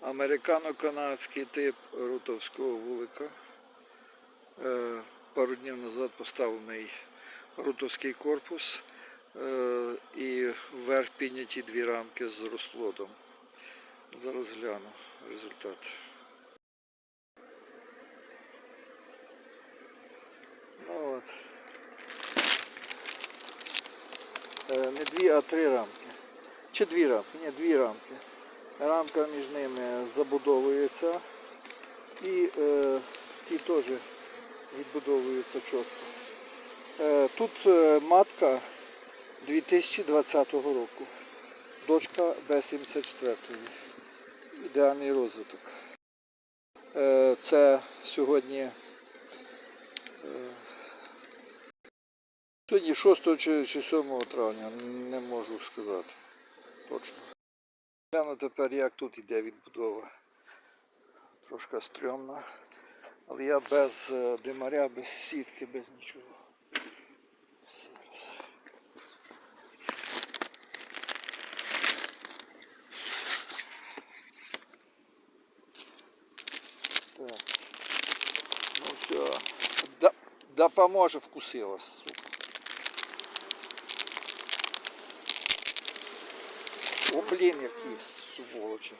Американо-канадський тип рутовського вулика. Е, Пару днів назад поставлений рутовський корпус е, і вверх підняті дві рамки з розплодом. Зараз гляну результат. Ну от. Е, Не дві, а три рамки. Чи дві рамки? Ні, дві рамки. Рамка між ними забудовується і е, ті теж відбудовуються чітко. Е, тут е, матка 2020 року. Дочка Б-74. Ідеальний розвиток. Е, це сьогодні. Е, сьогодні 6 чи, чи 7 травня, не можу сказати. Гляну тепер, як тут йде відбудова. Трошка стрьомна. Але я без е, димаря, без сітки, без нічого. Так. Ну все. Да, да поможе вкусила, сука. О, блін, які сволочі.